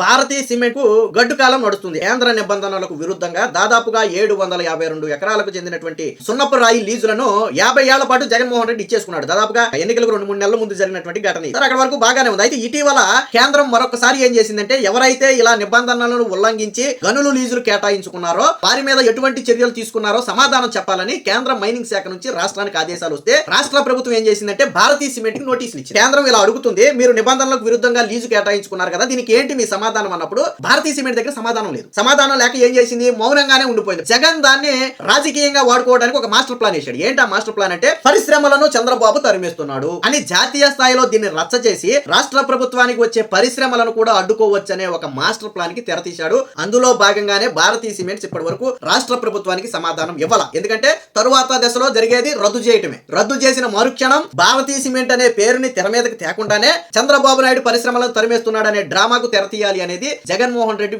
భారతీయ సిమెంట్కు గడ్డు కాలం నడుస్తుంది. కేంద్ర నిబంధనలకు విరుద్ధంగా దాదాపుగా ఏడు వందల యాభై రెండు ఎకరాలకు చెందినటువంటి సున్నపు రాయి లీజులను యాభై ఏళ్ళ పాటు జగన్మోహన్ రెడ్డి ఇచ్చేసుకున్నాడు. దాదాపుగా ఎన్నికలకు రెండు మూడు నెలల ముందు జరిగినటువంటి ఘటన అక్కడ వరకు బాగానే ఉంది. అయితే ఇటీవల కేంద్రం మరొకసారి ఏం చేసిందంటే ఎవరైతే ఇలా నిబంధనలను ఉల్లంఘించి గనులు లీజులు కేటాయించుకున్నారో వారి మీద ఎటువంటి చర్యలు తీసుకున్నారో సమాధానం చెప్పాలని కేంద్ర మైనింగ్ శాఖ నుంచి రాష్ట్రానికి ఆదేశాలు వస్తే రాష్ట్ర ప్రభుత్వం ఏం చేసిందంటే భారతీయ సిమెంట్కి నోటీసులు ఇచ్చింది. కేంద్రం ఇలా అడుగుతుంది మీరు నిబంధనలకు విరుద్ధంగా లీజు కేటాయించుకున్నారు కదా దీనికి ఏంటి మీ సమాధానం అన్నప్పుడు భారతీయ సిమెంట్ దగ్గర సమాధానం లేదు. సమాధానం లేక ఏం చేసింది? మౌనంగానే ఉండిపోయింది. జగన్ దాన్ని రాజకీయంగా వాడుకోవడానికి ఒక మాస్టర్ ప్లాన్ వేశాడు. ఏంటి ఆ మాస్టర్ ప్లాన్ అంటే పరిశ్రమలను చంద్రబాబు తరిమేస్తున్నాడు అని జాతీయ స్థాయిలో దీన్ని రచ్చ చేసి రాష్ట్ర ప్రభుత్వానికి వచ్చే పరిశ్రమలను కూడా అడ్డుకోవచ్చనే ఒక మాస్టర్ ప్లాన్కి తెరతీశాడు అందులో భాగంగానే భారతీయ సిమెంట్స్ ఇప్పటి వరకు రాష్ట్ర ప్రభుత్వానికి సమాధానం ఇవ్వాల. ఎందుకంటే తరువాత దశలో జరిగేది రద్దు చేయటమే. రద్దు చేసిన మరుక్షణం భారతీయ సిమెంట్ అనే పేరుని తెర మీదకి తేకుండానే చంద్రబాబు నాయుడు పరిశ్రమలను తరిమేస్తున్నాడనే డ్రామాకు తెరతీయాలి అనేది జగన్మోహన్ రెడ్డి